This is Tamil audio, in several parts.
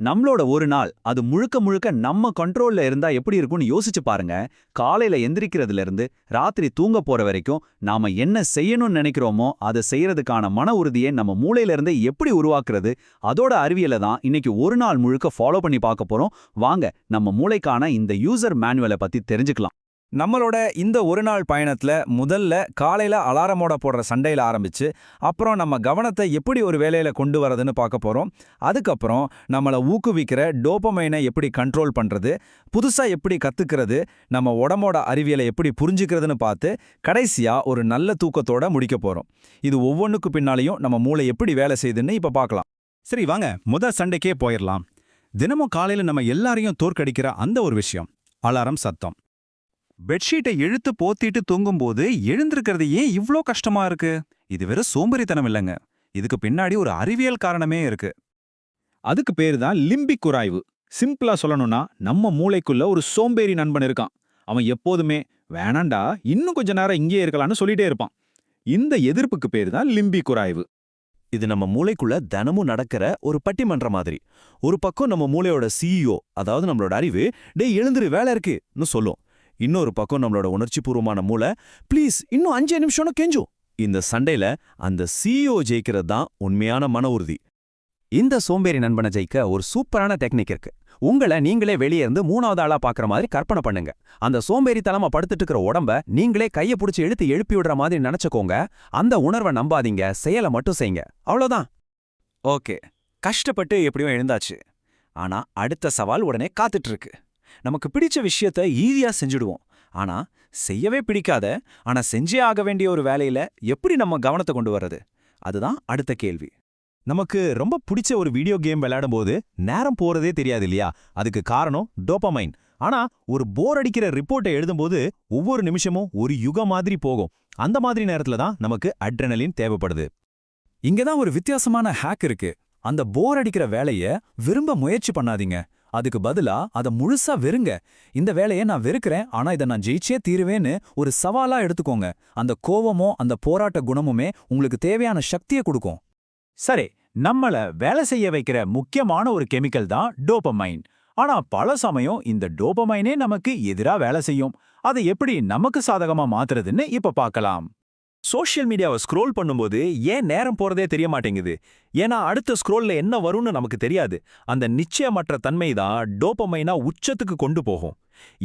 நம்மளோட ஒரு நாள் அது முழுக்க முழுக்க நம்ம கண்ட்ரோல்ல இருந்தா எப்படி இருக்கும்னு யோசிச்சு பாருங்க. காலையில எந்திரிக்கிறதுல இருந்து ராத்திரி தூங்க போற வரைக்கும் நாம என்ன செய்யணும்னு நினைக்கிறோமோ அதை செய்யறதுக்கான மன உறுதியை நம்ம மூளையில இருந்து எப்படி உருவாக்குறது அதோட அறிவியலை தான் இன்னைக்கு ஒரு நாள் முழுக்க ஃபாலோ பண்ணி பார்க்க போறோம். வாங்க நம்ம மூளைக்கான இந்த யூசர் மேனுவலை பத்தி தெரிஞ்சுக்கலாம். நம்மளோட இந்த ஒரு நாள் பயணத்துல முதல்ல காலையில் அலாரமோட போடுற சண்டையில ஆரம்பிச்சு அப்புறம் நம்ம கவனத்தை எப்படி ஒரு வேலையில கொண்டு வரதுன்னு பார்க்க போறோம். அதுக்கப்புறம் நம்மளை ஊக்குவிக்கிற டோபமைனை எப்படி கண்ட்ரோல் பண்றது புதுசா எப்படி கற்றுக்கிறது நம்ம உடம்போட அறிவியலை எப்படி புரிஞ்சுக்கிறதுன்னு பார்த்து கடைசியா ஒரு நல்ல தூக்கத்தோட முடிக்க போறோம். இது ஒவ்வொன்றுக்கு பின்னாலையும் நம்ம மூளை எப்படி வேலை செய்யுதுன்னு இப்ப பார்க்கலாம். சரி வாங்க. முத சண்டைக்கே போயிடலாம். தினமும் காலையில நம்ம எல்லாரையும் தோற்கடிக்கிற அந்த ஒரு விஷயம் அலாரம் சத்தம். பெட்ஷீட்டை இழுத்து போத்திட்டு தூங்கும்போது எழுந்திருக்கிறது ஏன் இவ்ளோ கஷ்டமா இருக்கு? இது வெறும் சோம்பேறித்தனம் இல்லைங்க. இதுக்கு பின்னாடி ஒரு அறிவியல் காரணமே இருக்கு. அதுக்கு பேரு தான் லிம்பிக் குராய்வு. சிம்பிளா சொல்லணும்னா நம்ம மூளைக்குள்ள ஒரு சோம்பேறி நண்பன் இருக்கான். அவன் எப்போதுமே வேணாண்டா இன்னும் கொஞ்ச நேரம் இங்கேயே இருக்கலாம்னு சொல்லிட்டே இருப்பான். இந்த எதிர்ப்புக்கு பேரு தான் லிம்பிக் குராய்வு. இது நம்ம மூளைக்குள்ள தினமும் நடக்கிற ஒரு பட்டிமன்ற மாதிரி. ஒரு பக்கம் நம்ம மூளையோட சிஇஓ அதாவது நம்மளோட அறிவு டேய் எழுந்துரு வேலை இருக்குன்னு சொல்லும். இன்னொரு பக்கம் நம்மளோட உணர்ச்சிபூர்வமான மூளை ப்ளீஸ் இன்னும் அஞ்சு நிமிஷம்னு கெஞ்சும். இந்த சண்டையில அந்த சிஇஓ ஜெயிக்கிறது தான் உண்மையான மன உறுதி. இந்த சோம்பேறி நண்பனை ஜெயிக்க ஒரு சூப்பரான டெக்னிக் இருக்கு. உங்களை நீங்களே வெளியே இருந்து மூணாவது ஆளா பாக்குற மாதிரி கற்பனை பண்ணுங்க. அந்த சோம்பேறி தலமா படுத்துட்டு இருக்கிற உடம்ப நீங்களே கைய பிடிச்சி எழுத்து எழுப்பி விடுற மாதிரி நினைச்சுக்கோங்க. அந்த உணர்வை நம்பாதீங்க. செயலை மட்டும் செய்யுங்க. அவ்வளோதான் ஓகே. கஷ்டப்பட்டு எப்படியும் எழுந்தாச்சு. ஆனா அடுத்த சவால் உடனே காத்துட்டு இருக்கு நமக்கு பிடிச்ச விஷயத்த ஈஸியா செஞ்சுடுவோம். ஆனா செய்யவே பிடிக்காத ஆனா செஞ்சே ஆக வேண்டிய ஒரு வேலையில எப்படி நம்ம கவனத்தை கொண்டு வர்றது? அதுதான் அடுத்த கேள்வி. நமக்கு ரொம்ப பிடிச்ச ஒரு வீடியோ கேம் விளையாடும் போது நேரம் போறதே தெரியாது இல்லையா? அதுக்கு காரணம் டோபமைன் ஆனா ஒரு போர் அடிக்கிற ரிப்போர்ட்டை எழுதும்போது ஒவ்வொரு நிமிஷமும் ஒரு யுகம் மாதிரி போகும். அந்த மாதிரி நேரத்துல தான் நமக்கு அட்ரனலின் தேவைப்படுது. இங்க தான் ஒரு வித்தியாசமான ஹேக் இருக்கு. அந்த போர் அடிக்கிற வேலைய விரும்ப முயற்சி பண்ணாதீங்க. அதுக்கு பதிலா அதை முழுசா வெறுங்க. இந்த வேலையை நான் வெறுக்கிறேன் ஆனா இதை நான் ஜெயிச்சே தீருவேன்னு ஒரு சவாலா எடுத்துக்கோங்க. அந்த கோவமோ அந்த போராட்ட குணமுமே உங்களுக்கு தேவையான சக்தியை கொடுக்கும். சரி நம்மள வேலை செய்ய வைக்கிற முக்கியமான ஒரு கெமிக்கல் தான் டோபமைன். ஆனா பல சமயம் இந்த டோபமைனே நமக்கு எதிரா வேலை செய்யும். அதை எப்படி நமக்கு சாதகமா மாத்துறதுன்னு இப்ப பார்க்கலாம். சோஷியல் மீடியாவை ஸ்க்ரோல் பண்ணும்போது ஏன் நேரம் போறதே தெரிய மாட்டேங்குது ஏன்னா அடுத்த ஸ்க்ரோல்ல என்ன வரும்னு நமக்கு தெரியாது. அந்த நிச்சயமற்ற தன்மை தான் டோபமைனா உச்சத்துக்கு கொண்டு போகும்.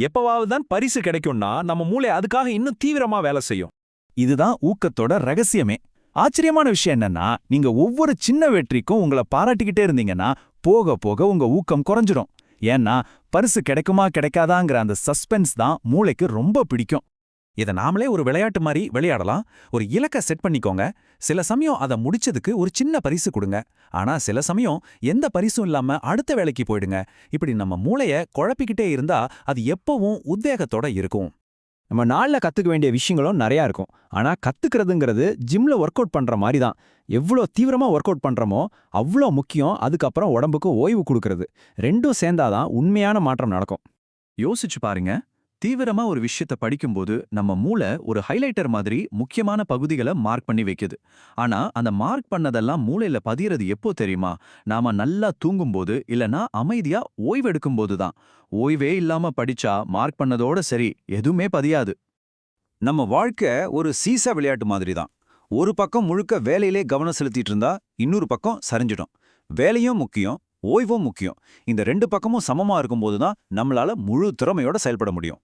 எப்பவாவது தான் பரிசு கிடைக்கும்னா நம்ம மூளை அதுக்காக இன்னும் தீவிரமா வேலை செய்யும். இதுதான் ஊக்கத்தோட ரகசியமே. ஆச்சரியமான விஷயம் என்னன்னா நீங்க ஒவ்வொரு சின்ன வெற்றிக்கும் உங்களை பாராட்டிக்கிட்டே இருந்தீங்கன்னா போக போக உங்க ஊக்கம் குறைஞ்சிரும். ஏன்னா பரிசு கிடைக்குமா கிடைக்காதாங்கிற அந்த சஸ்பென்ஸ் தான் மூளைக்கு ரொம்ப பிடிக்கும். இதை நாமளே ஒரு விளையாட்டு மாதிரி விளையாடலாம். ஒரு இலக்கை செட் பண்ணிக்கோங்க. சில சமயம் அதை முடிச்சதுக்கு ஒரு சின்ன பரிசு கொடுங்க. ஆனா சில சமயம் எந்த பரிசும் இல்லாம அடுத்த வேலைக்கு போயிடுங்க. இப்படி நம்ம மூளைய குழப்பிக்கிட்டே இருந்தா அது எப்பவும் உத்வேகத்தோட இருக்கும். நம்ம நாள்ல கத்துக்க வேண்டிய விஷயங்களும் நிறையா இருக்கும். ஆனா கற்றுக்கிறதுங்கிறது ஜிம்ல ஒர்க் அவுட் பண்ற மாதிரி தான். எவ்வளோ தீவிரமா ஒர்க் அவுட் பண்றோமோ அவ்வளோ முக்கியம். அதுக்கப்புறம் உடம்புக்கு ஓய்வு கொடுக்கறது. ரெண்டும் சேர்ந்தாதான் உண்மையான மாற்றம் நடக்கும். யோசிச்சு பாருங்க. தீவிரமா ஒரு விஷயத்த படிக்கும்போது நம்ம மூளை ஒரு ஹைலைட்டர் மாதிரி முக்கியமான பகுதிகளை மார்க் பண்ணி வைக்குது. ஆனா அந்த மார்க் பண்ணதெல்லாம் மூளையில பதியறது எப்போ தெரியுமா? நாம நல்லா தூங்கும்போது இல்லனா அமைதியா ஓய்வெடுக்கும்போது தான். ஓய்வே இல்லாம படிச்சா மார்க் பண்ணதோட சரி எதுவுமே பதியாது. நம்ம வாழ்க்கை ஒரு சீசா விளையாட்டு மாதிரி தான். ஒரு பக்கம் முழுக்க வேலையிலே கவனம் செலுத்திட்டு இருந்தா இன்னொரு பக்கம் சரிஞ்சிடும். வேலையும் முக்கியம் ஓய்வும் முக்கியம். இந்த ரெண்டு பக்கமும் சமமா இருக்கும்போது தான் நம்மளால முழு திறமையோட செயல்பட முடியும்.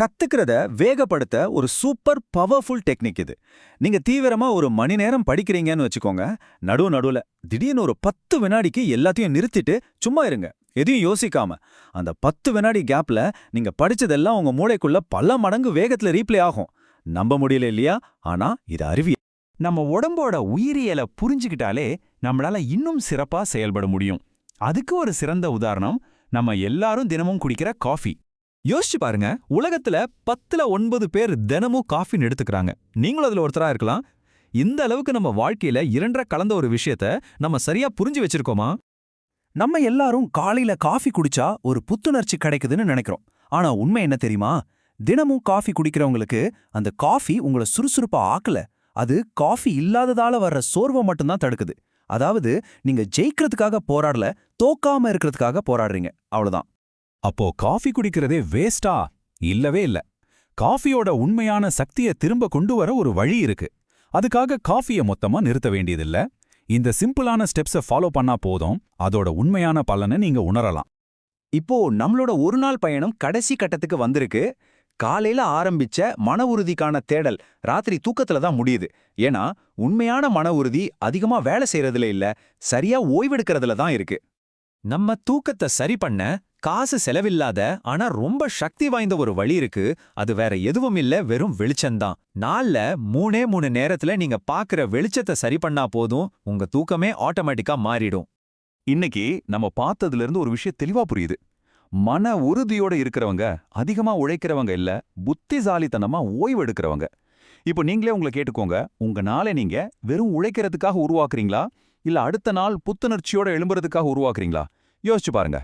கத்துக்கிறத வேகப்படுத்த ஒரு சூப்பர் பவர்ஃபுல் டெக்னிக் இது. நீங்க தீவிரமா ஒரு மணி நேரம் படிக்கிறீங்கன்னு வச்சுக்கோங்க. நடுவு நடுவுல திடீர்னு ஒரு பத்து வினாடிக்கு எல்லாத்தையும் நிறுத்திட்டு சும்மா இருங்க. எதையும் யோசிக்காம. அந்த பத்து வினாடி கேப்ல நீங்க படிச்சதெல்லாம் உங்க மூளைக்குள்ள பல மடங்கு வேகத்துல ரீப்ளே ஆகும். நம்ப முடியல இல்லையா? ஆனா இது அறிவியல் நம்ம உடம்போட உயிரியலை புரிஞ்சுக்கிட்டாலே நம்மளால இன்னும் சிறப்பா செயல்பட முடியும். அதுக்கு ஒரு சிறந்த உதாரணம் நம்ம எல்லாரும் தினமும் குடிக்கிற காஃபி. யோசிச்சு பாருங்க. உலகத்துல பத்துல ஒன்பது பேர் தினமும் காஃபின்னு எடுத்துக்கிறாங்க. நீங்களும் அதுல ஒருத்தரா இருக்கலாம். இந்த அளவுக்கு நம்ம வாழ்க்கையில இரண்டரை கலந்த ஒரு விஷயத்த நம்ம சரியா புரிஞ்சு வச்சிருக்கோமா? நம்ம எல்லாரும் காலையில காஃபி குடிச்சா ஒரு புத்துணர்ச்சி கிடைக்குதுன்னு நினைக்கிறோம். ஆனா உண்மை என்ன தெரியுமா? தினமும் காஃபி குடிக்கிறவங்களுக்கு அந்த காஃபி உங்களை சுறுசுறுப்பா ஆக்கல. அது காஃபி இல்லாததால வர்ற சோர்வை மட்டும்தான் தடுக்குது. அதாவது நீங்க ஜெயிக்கிறதுக்காக போராடல தோக்காம இருக்கிறதுக்காக போராடுறீங்க. அவ்வளவுதான். அப்போ காஃபி குடிக்கிறதே வேஸ்டா இல்லவே இல்ல. காஃபியோட உண்மையான சக்தியை திரும்ப கொண்டு வர ஒரு வழி இருக்கு. அதுக்காக காஃபியை மொத்தமா நிறுத்த வேண்டியதில்ல. இந்த சிம்பிளான ஸ்டெப்ஸை ஃபாலோ பண்ணா போதும். அதோட உண்மையான பலனை நீங்க உணரலாம். இப்போ நம்மளோட ஒரு நாள் பயணம் கடைசி கட்டத்துக்கு வந்திருக்கு. காலையில ஆரம்பிச்ச மன உறுதிக்கான தேடல் ராத்திரி தூக்கத்துல தான் முடியுது. ஏன்னா உண்மையான மன உறுதி அதிகமா வேலை செய்யறதுல இல்ல சரியா ஓய்வெடுக்கிறதுல தான் இருக்கு. நம்ம தூக்கத்தை சரி பண்ண காசு செலவில்லாத ஆனா ரொம்ப சக்தி வாய்ந்த ஒரு வழி இருக்கு. அது வேற எதுவும் இல்ல வெறும் வெளிச்சம்தான் நாள்ல மூணே மூணு நேரத்துல நீங்க பாக்குற வெளிச்சத்தை சரி பண்ணா போதும் உங்க தூக்கமே ஆட்டோமேட்டிக்கா மாறிடும். இன்னைக்கு நம்ம பார்த்ததுல இருந்து ஒரு விஷயம் தெளிவா புரியுது. மன உறுதியோட இருக்கிறவங்க அதிகமா உழைக்கிறவங்க இல்ல புத்திசாலித்தனமா ஓய்வு எடுக்கிறவங்க இப்போ நீங்களே உங்களை கேட்டுக்கோங்க உங்க நாளை நீங்க வெறும் உழைக்கிறதுக்காக உருவாக்குறீங்களா? இல்ல அடுத்த நாள் புத்துணர்ச்சியோட எழும்புறதுக்காக உருவாக்குறீங்களா? யோசிச்சு பாருங்க.